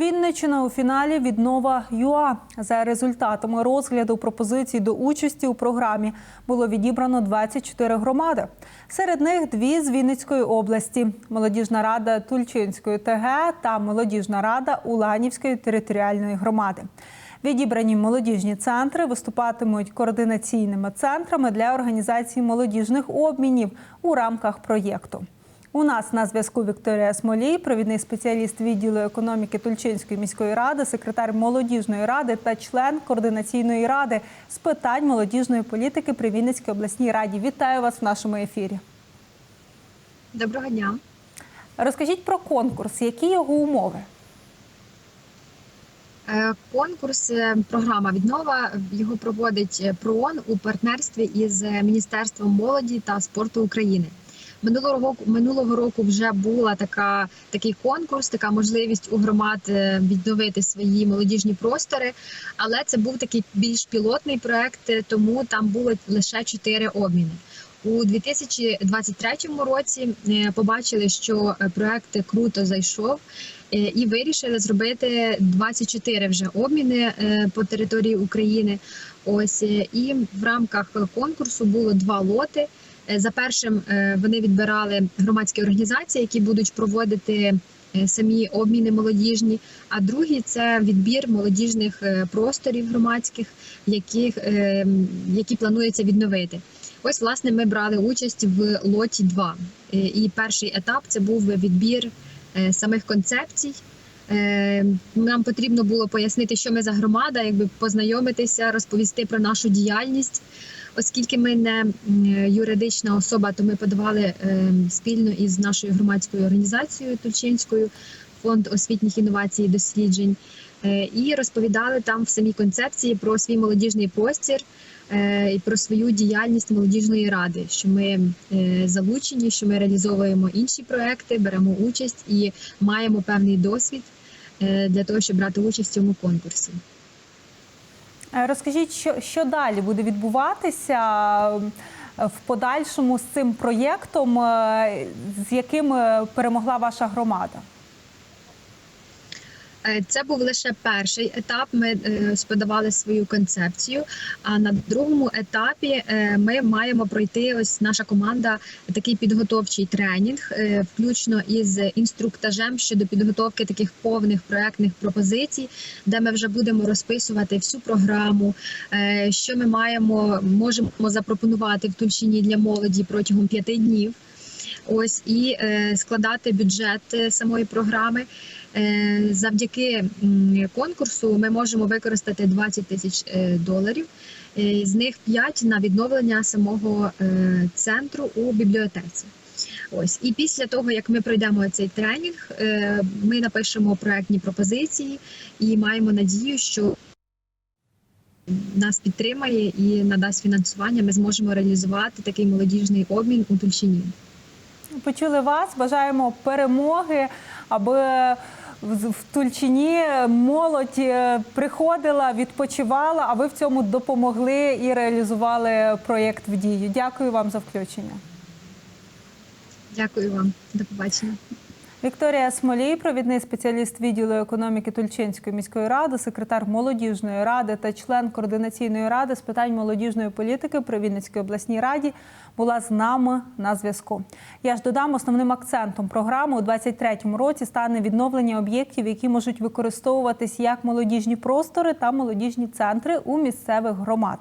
Вінниччина у фіналі віднова ЮА. За результатами розгляду пропозицій до участі у програмі було відібрано 24 громади. Серед них дві з Вінницької області: молодіжна рада Тульчинської ТГ та молодіжна рада Уланівської територіальної громади. Відібрані молодіжні центри виступатимуть координаційними центрами для організації молодіжних обмінів у рамках проєкту. У нас на зв'язку Вікторія Смолій, провідний спеціаліст відділу економіки Тульчинської міської ради, секретар молодіжної ради та член координаційної ради з питань молодіжної політики при Вінницькій обласній раді. Вітаю вас в нашому ефірі. Доброго дня. Розкажіть про конкурс, які його умови? Е, Конкурс е, програма віднова його проводить е, ПРООН у партнерстві із Міністерством молоді та спорту України. Минулого року минулого року вже була така такий конкурс, така можливість у громад е, відновити свої молодіжні простори. Але це був такий більш пілотний проект, е, тому там було лише чотири обміни. У 2023 році е, побачили, що проект круто зайшов і вирішили зробити 24 вже обміни по території України. Ось і в рамках конкурсу було два лоти. Е, За першим е, вони відбирали громадські організації, які будуть проводити е, самі обміни молодіжні. А другий це відбір молодіжних просторів громадських, е, які планується відновити. Ось, власне, ми брали участь в лоті 2. Е, І перший етап це був відбір самих концепцій. Нам потрібно було пояснити, що ми за громада, якби познайомитися, розповісти про нашу діяльність. Оскільки ми не юридична особа, то ми подавали е, спільно із нашою громадською організацією Тульчинською фонд освітніх інновацій і досліджень, е, і розповідали там в самій концепції про свій молодіжний простір е, і про свою діяльність молодіжної ради, що ми е, залучені, що ми реалізовуємо інші проекти, беремо участь і маємо певний досвід для того, щоб брати участь в цьому конкурсі. Е, Розкажіть, що, що далі буде відбуватися е, в подальшому з цим проєктом, е, з яким перемогла ваша громада? Е, Це був лише перший етап. Ми е, подавали свою концепцію. А на другому етапі е, ми маємо пройти. Ось наша команда такий підготовчий тренінг, включно із інструктажем щодо підготовки таких повних проектних пропозицій, де ми вже будемо розписувати всю програму, що ми маємо можемо запропонувати в Тульчині для молоді протягом п'яти днів. Ось і е, складати бюджет е, самої програми. Е, Завдяки конкурсу ми можемо використати 20 тисяч доларів. З них 5 на відновлення самого центру у бібліотеці. Ось і після того, як ми пройдемо цей тренінг, ми напишемо проектні пропозиції і маємо надію, що нас підтримає і надасть фінансування. Ми зможемо реалізувати такий молодіжний обмін у Тульчині. Почули вас, бажаємо перемоги, аби в Тульчині молодь е, приходила, відпочивала, а ви в цьому допомогли і реалізували проєкт в дію. Дякую вам за включення. Дякую вам, до побачення. Вікторія Смолій, провідний спеціаліст відділу економіки Тульчинської міської ради, секретар молодіжної ради та член координаційної ради з питань молодіжної політики при Вінницькій обласній раді, була з нами на зв'язку. Я ж додам основним акцентом програми у 2023 році стане відновлення об'єктів, які можуть використовуватись як молодіжні простори та молодіжні центри у місцевих громадах.